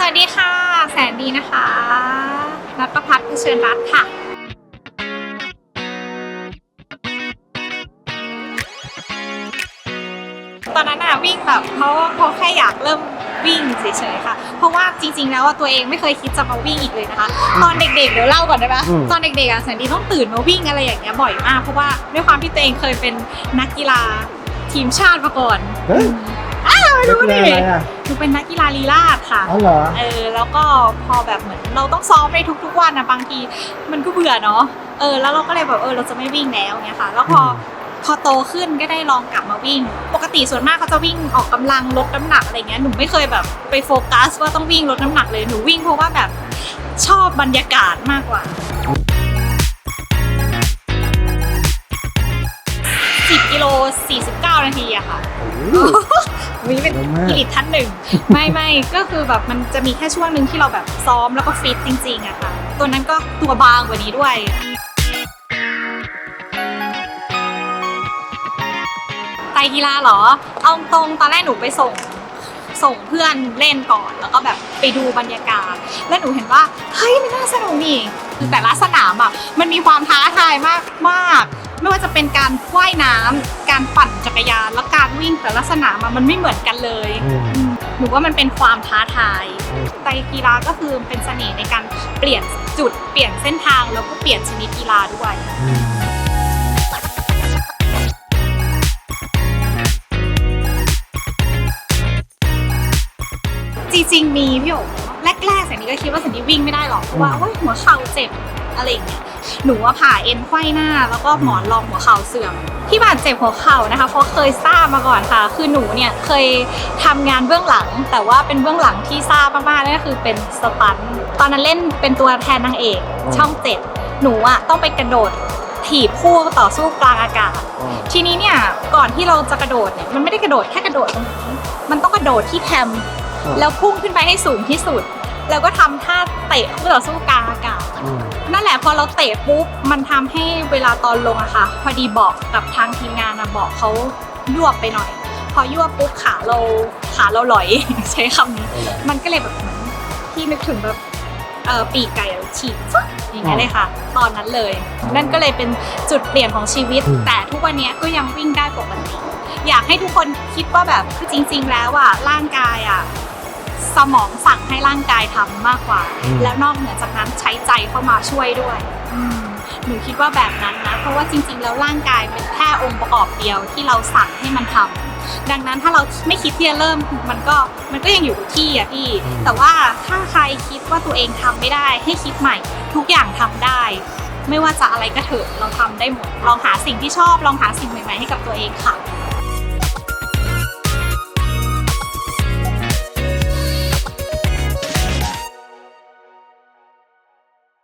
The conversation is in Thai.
สวัสดีค่ะ แสนดีนะคะนัทประพัฒน์เผชิญรัตน์ค่ะ ตอนนั้นอะวิ่งแบบเพราะเพราะแค่อยากเริ่มวิ่งเฉยๆค่ะ เพราะว่าจริง ๆ แล้วอะตัวเองไม่เคยคิดจะมาวิ่งอีกเลยนะคะ ตอนเด็กๆเดี๋ยวเล่าก่อนได้ปะอืม ตอนเด็กๆอะแสนดีต้องตื่นมาวิ่งอะไรอย่างเงี้ยบ่อยมาก เพราะว่าด้วยความที่ตัวเองเคยเป็นนักกีฬาทีมชาติมาก่อน เฮ้ย อ้าวไม่รู้เล่ดินอะไรอะหนูเป็นนักกีฬาลีลาดค่ะ อ๋อเหรอ เออ แล้วก็พอแบบเหมือนเราต้องซ้อมในทุกๆวันนะบางทีมันก็เบื่อเนาะ เออ แล้วเราก็เลยแบบเออเราจะไม่วิ่งแล้วเนี่ยค่ะ แล้วพออมพอโตขึ้นก็ได้ลองกลับมาวิ่ง ปกติส่วนมากเขาจะวิ่งออกกำลังลดน้ำหนักอะไรเงี้ย หนูไม่เคยแบบไปโฟกัสว่าต้องวิ่งลดน้ำหนักเลย หนูวิ่งเพราะว่าแบบชอบบรรยากาศมากกว่า10กิโล49 นาทีอะค่ะโอ้โห วิเป็นเร็วมากผลิตท่านหนึ่ง ไม่ไม่ก็คือแบบมันจะมีแค่ช่วงหนึ่งที่เราแบบซ้อมแล้วก็ฟิตจริงๆอะค่ะ ตัวนั้นก็ตัวบางกว่านี้ด้วยไตรกีฬาเหรอ เอาตรงตอนแรกหนูไปส่งส่งเพื่อนเล่นก่อนแล้วก็แบบไปดูบรรยากาศ แล้วหนูเห็นว่าเฮ้ยมันน่าสนุกนี่คือแต่ละสนามอะมันมีความท้าทายมากมากๆ ไม่ว่าจะเป็นการว่ายน้ำการปั่นจักรยานแล้วการวิ่งแต่ละสนามอะมันไม่เหมือนกันเลยอืมอืมหนูว่ามันเป็นความท้าทายไตรกีฬาก็คือเป็นเสน่ห์ในการเปลี่ยนจุดเปลี่ยนเส้นทางแล้วก็เปลี่ยนชนิดกีฬาด้วยอืมจริงๆมีพี่โอ๋แรกๆสั นนี้ก็คิดว่าสันนี้วิ่งไม่ได้หรอกเพราะว่าโอ๊ยหัวเข่าเจ็บอะไรอย่างเงี้ยหนูว่าผ่าเอ็นไขว้หน้า แล้วก็หมอนรองหัวเข่าเสื่อมที่บาดเจ็บหัวเข่านะคะเพราะเคยทราบมาก่อนค่ะ คือหนูเนี่ยเคยทำงานเบื้องหลัง แต่ว่าเป็นเบื้องหลังที่ทราบมากๆนั่นก็คือเป็นสตันท์ตอนนั้นเล่นเป็นตัวแทนนางเอกช่องเจ็ดหนูอะต้องไปกระโดดถีบคู่ต่อสู้กลางอากาศอ๋อทีนี้เนี่ยก่อนที่เราจะกระโดดเนี่ยมันไม่ได้กระโดดแค่กระโดดตรงนี้มันต้องกระโดดที่แคมอ๋อแล้วพุ่งขึ้นไปให้สูงที่สุด แล้วก็ทำท่าเตะคู่ต่อสู้กลางอากาศ อืมนั่นแหละพอเราเตะปุ๊บมันทำให้เวลาตอนลงอะค่ะ พอดีบอกกับทางทีมงานอะบอกเขายวบไปหน่อย พอยวบปุ๊บขาเราขาเราหลอย ใช้คำนี้ เอาเหรอมันก็เลยแบบเหมือนที่นึกถึงแบบเออปีกไก่อะฉีกฟึ๊บอย่างเงี้ยเลยค่ะ ตอนนั้นเลย นั่นก็เลยเป็นจุดเปลี่ยนของชีวิต อืม แต่ทุกวันเนี้ยก็ยังวิ่งได้ปกติ อยากให้ทุกคนคิดว่าแบบคือจริง ๆ แล้วอะร่างกายอะ สมองสั่งให้ร่างกายทำมากกว่าอืมแล้วนอกเหนือจากนั้นใช้ใจเข้ามาช่วยด้วยอืมหนูคิดว่าแบบนั้นนะ เพราะว่าจริง ๆ แล้วร่างกายเป็นแค่องค์ประกอบเดียวที่เราสั่งให้มันทำดังนั้นถ้าเราไม่คิดที่จะเริ่มมันก็มันก็ยังอยู่กับที่อะพี่อืมแต่ว่าถ้าใครคิดว่าตัวเองทำไม่ได้ ให้คิดใหม่ ทุกอย่างทำได้ ไม่ว่าจะอะไรก็เถอะเราทำได้หมดลองหาสิ่งที่ชอบ ลองหาสิ่งใหม่ ๆ ให้กับตัวเองค่ะ